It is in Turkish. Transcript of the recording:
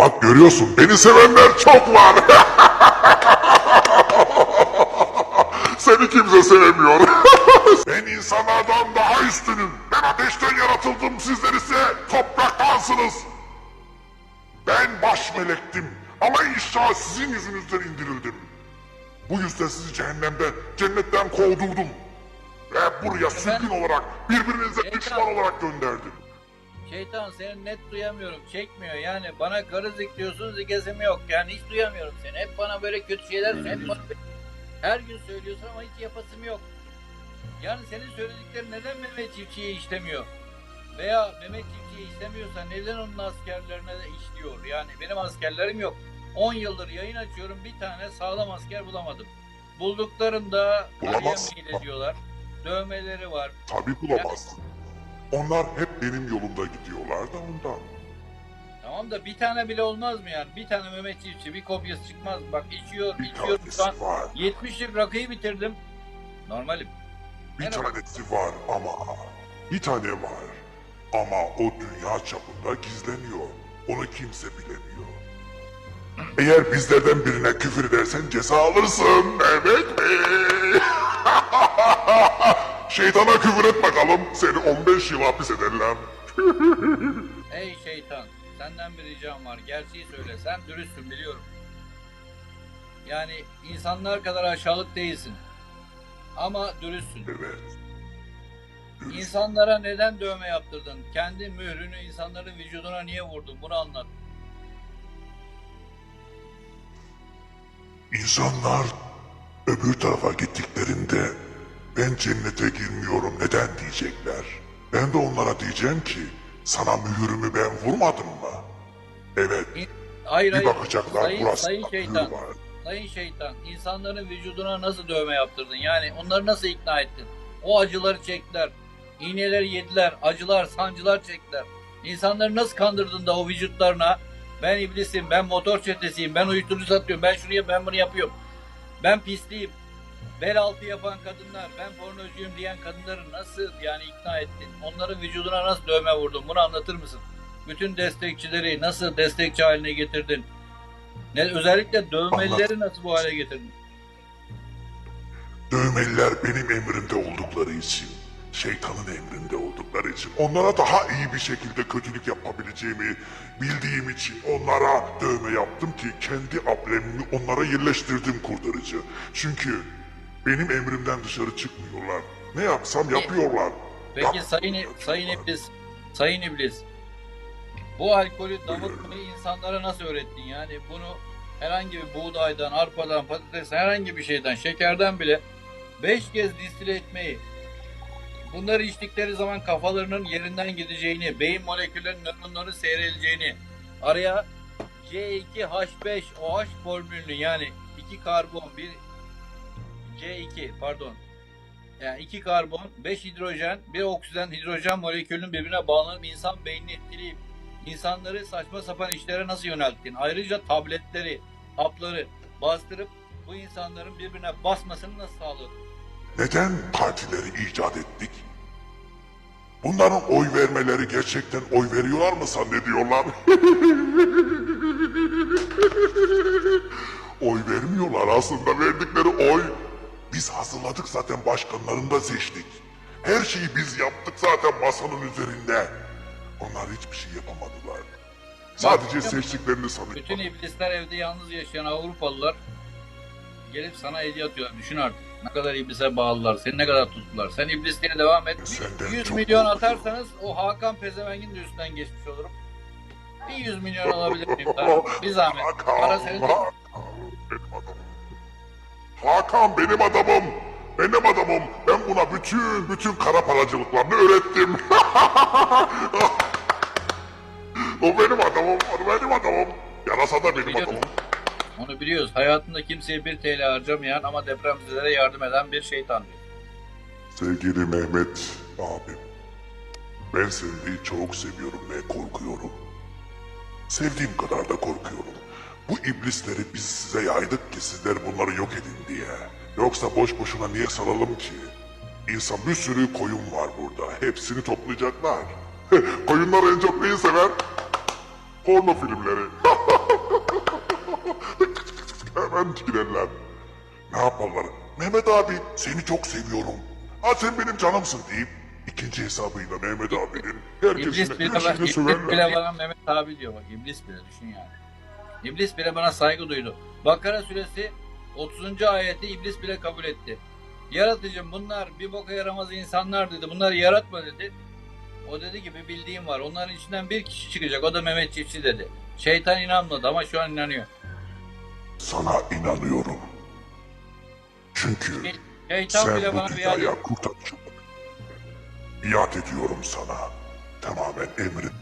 Bak görüyorsun beni sevenler çok var. Seni kimse sevmiyor. ben insanlardan daha üstünüm. Ben ateşten yaratıldım sizler ise topraklansınız. Ben baş melektim ama inşa sizin yüzünüzden indirildim. Bu yüzden sizi cehennemden, cennetten kovdurdum. Ve buraya sürgün olarak, birbirinize düşman olarak gönderdim. Şeytan seni net duyamıyorum. Çekmiyor yani. Bana karı zik diyorsun zikesim yok. Yani hiç duyamıyorum seni. Hep bana böyle kötü şeyler hep bana- her gün söylüyorsun ama hiç yapasım yok. Yani senin söylediklerin neden Mehmet Çiftçi'ye işlemiyor? Veya Mehmet Çiftçi'ye işlemiyorsa neden onun askerlerine de işliyor? Yani benim askerlerim yok. 10 yıldır yayın açıyorum bir tane sağlam asker bulamadım. Bulduklarında. Bulamaz. ediyorlar. Dövmeleri var. Tabii bulamazsın. Onlar hep benim yolumda gidiyorlar da ondan. Tamam da bir tane bile olmaz mı yani? Bir tane Mehmet Çiftçi bir kopyası çıkmaz. Bak içiyor, Bir içiyor. Tanesi var. 70'lik rakıyı bitirdim. Normalim. Bir Merhaba. tanesi var ama bir tane var. Ama o dünya çapında gizleniyor. Onu kimse bilemiyor. Eğer bizlerden birine küfür edersen ceza alırsın. Evet bey. Şeytana küfür et bakalım. Seni 15 yıl hapis ederler. Ey şeytan, senden bir ricam var. Gerçeği söyle. Sen dürüstsün biliyorum. Yani insanlar kadar aşağılık değilsin. Ama dürüstsün. Evet. İnsanlara neden dövme yaptırdın? Kendi mührünü insanların vücuduna niye vurdun? Bunu anlat. İnsanlar öbür tarafa gittiklerinde ben cennete girmiyorum neden diyecekler. Ben de onlara diyeceğim ki sana mühürümü ben vurmadım mı? Evet Hayır bir hayır. bakacaklar sayın, burası sayın şeytan. var. Sayın şeytan, insanların vücuduna nasıl dövme yaptırdın? Yani onları nasıl ikna ettin? O acıları çektiler, iğneleri yediler, acılar, sancılar çektiler. İnsanları nasıl kandırdın da o vücutlarına? Ben iblisim, ben motor çetesiyim, ben uyuşturucu satıyorum, ben şunu yap, ben bunu yapıyorum. Ben pisliyim. Bel altı yapan kadınlar, ben pornocuyum diyen kadınları nasıl yani ikna ettin? Onların vücuduna nasıl dövme vurdun? Bunu anlatır mısın? Bütün destekçileri nasıl destekçi haline getirdin? Ne, özellikle dövmelileri nasıl bu hale getirdin? Dövmeliler benim emrimde oldukları için, şeytanın emrinde oldukları için, onlara daha iyi bir şekilde kötülük yapabileceğimi bildiğim için onlara dövme yaptım ki kendi ablemimi onlara yerleştirdim kurtarıcı. Çünkü benim emrimden dışarı çıkmıyorlar. Ne yapsam yapıyorlar. Peki sayın, sayın iblis, sayın iblis. Bu alkolü damıtmayı insanlara nasıl öğrettin? Yani bunu herhangi bir buğdaydan, arpadan, patatesten, herhangi bir şeyden, şekerden bile beş kez distile etmeyi, bunları içtikleri zaman kafalarının yerinden gideceğini, beyin moleküllerinin nöronları seyreleceğini, araya C2H5OH formülünü yani iki karbon, bir C2 pardon yani iki karbon, 5 hidrojen, bir oksijen hidrojen molekülünün birbirine bağlanıp insan beynini etkileyip insanları saçma sapan işlere nasıl yönelttin? Ayrıca tabletleri, hapları bastırıp bu insanların birbirine basmasını nasıl sağladın? Neden partileri icat ettik? Bunların oy vermeleri gerçekten oy veriyorlar mı zannediyorlar? oy vermiyorlar aslında verdikleri oy. Biz hazırladık zaten başkanlarını da seçtik. Her şeyi biz yaptık zaten masanın üzerinde. Onlar hiçbir şey yapamadılar. Sadece Bak, seçtiklerini Bütün sanıyorlar. iblisler evde yalnız yaşayan Avrupalılar gelip sana hediye atıyorlar. Düşün artık. Ne kadar iblise bağlılar. Seni ne kadar tuttular. Sen iblisliğe devam et. Senden 100 çok milyon korkuyorum. atarsanız o Hakan Pezeveng'in de üstünden geçmiş olurum. Bir 100 milyon alabilir miyim? Tanrım? Bir zahmet. Para senin. Hakan, benim adamım. Benim adamım. Ben buna bütün bütün kara paracılıklarını öğrettim. o benim adamım. O benim adamım. Yarasa da benim adamım. Onu biliyoruz. Hayatında kimseye 1 TL harcamayan ama depremzedelere yardım eden bir şeytan. Sevgili Mehmet abim. Ben seni çok seviyorum ve korkuyorum. Sevdiğim kadar da korkuyorum. Bu iblisleri biz size yaydık ki sizler bunları yok edin. Yoksa boş boşuna niye salalım ki? İnsan bir sürü koyun var burada. Hepsini toplayacaklar. Koyunlar en çok neyi sever? Porno filmleri. senden tikilirler. Ne yaparlar? Mehmet abi seni çok seviyorum. Ha sen benim canımsın deyip ikinci hesabıyla Mehmet abinin herkesine bile, bana, iblis söverler. bile bana Mehmet abi diyor bak iblis bile düşün yani. İblis bile bana saygı duydu. Bakara suresi 30. ayeti iblis bile kabul etti. Yaratıcım bunlar bir boka yaramaz insanlar dedi. Bunları yaratma dedi. O dedi ki bir bildiğim var. Onların içinden bir kişi çıkacak. O da Mehmet Çiftçi dedi. Şeytan inanmadı ama şu an inanıyor. Sana inanıyorum. Çünkü Şeytan sen bile bu bana biat dünyaya kurtarıcı. Biat ediyorum sana. Tamamen emrin.